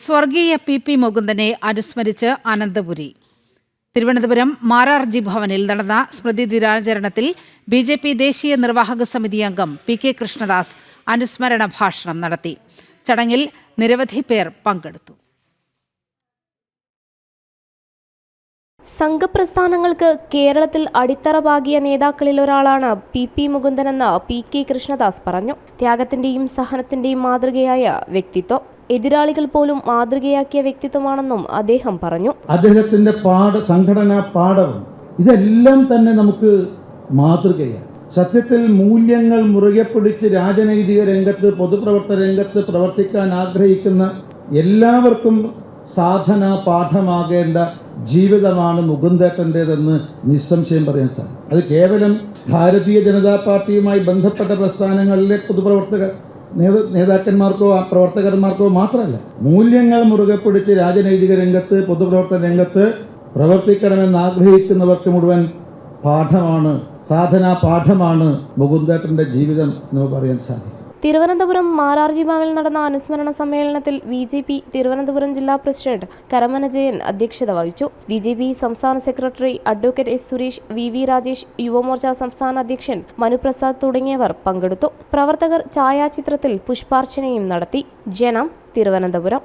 സ്വർഗീയ P P മുകുന്ദനെ അനുസ്മരിച്ച് അനന്തപുരി. തിരുവനന്തപുരം മാരാർജി ഭവനിൽ നടന്ന സ്മൃതി ദിനാചരണത്തിൽ ബി ജെ പി ദേശീയ നിർവാഹക സമിതി അംഗം പി കെ കൃഷ്ണദാസ് അനുസ്മരണ ഭാഷണം നടത്തി. ചടങ്ങിൽ നിരവധി പേർ പങ്കെടുത്തു. സംഘപ്രസ്ഥാനങ്ങൾക്ക് കേരളത്തിൽ അടിത്തറ പാകിയ നേതാക്കളിൽ ഒരാളാണ് പി പി മുകുന്ദനെന്ന് പി കെ കൃഷ്ണദാസ് പറഞ്ഞു. ത്യാഗത്തിന്റെയും സഹനത്തിന്റെയും മാതൃകയായ വ്യക്തിത്വം. എതിരാളികൾ പോലും മാതൃകയാക്കിയ വ്യക്തിത്വമാണെന്നും അദ്ദേഹം പറഞ്ഞു. അദ്ദേഹത്തിന്റെ പാഠ സംഘടനാ പാഠവും ഇതെല്ലാം തന്നെ നമുക്ക് മാതൃകയാണ്. സത്യത്തിൽ മൂല്യങ്ങൾ മുറുകെ പിടിച്ച് രാജനൈതിക രംഗത്ത് പൊതുപ്രവർത്തന രംഗത്ത് പ്രവർത്തിക്കാൻ ആഗ്രഹിക്കുന്ന എല്ലാവർക്കും സാധന പാഠമാകേണ്ട ജീവിതമാണ് മുകുന്ദേട്ടന്റെതെന്ന് നിസ്സംശയം പറയാൻ സാധിക്കും. അത് കേവലം ഭാരതീയ ജനതാ പാർട്ടിയുമായി ബന്ധപ്പെട്ട പ്രസ്ഥാനങ്ങളിലെ പൊതുപ്രവർത്തകർ നേതാക്കന്മാർക്കോ പ്രവർത്തകന്മാർക്കോ മാത്രമല്ല മൂല്യങ്ങൾ മുറുകെ പിടിച്ച് രാജനൈതിക രംഗത്ത് പൊതുപ്രവർത്തന രംഗത്ത് പ്രവർത്തിക്കണമെന്ന് ആഗ്രഹിക്കുന്നവർക്ക് മുഴുവൻ പാഠമാണ് സാധനാ പാഠമാണ് മുകുന്ദേട്ടന്റെ ജീവിതം എന്ന് പറയാൻ സാധിക്കും. തിരുവനന്തപുരം മാരാർജി ഭവനിൽ നടന്ന അനുസ്മരണ സമ്മേളനത്തിൽ ബി ജെ പി തിരുവനന്തപുരം ജില്ലാ പ്രസിഡന്റ് കരമന ജയൻ അധ്യക്ഷത വഹിച്ചു. ബി ജെ പി സംസ്ഥാന secretary advocate S Suresh V V Rajesh Yuvamorcha സംസ്ഥാന അധ്യക്ഷൻ മനുപ്രസാദ് തുടങ്ങിയവർ പങ്കെടുത്തു. പ്രവർത്തകർ ഛായാചിത്രത്തിൽ പുഷ്പാർച്ചനയും നടത്തി. ജനം തിരുവനന്തപുരം.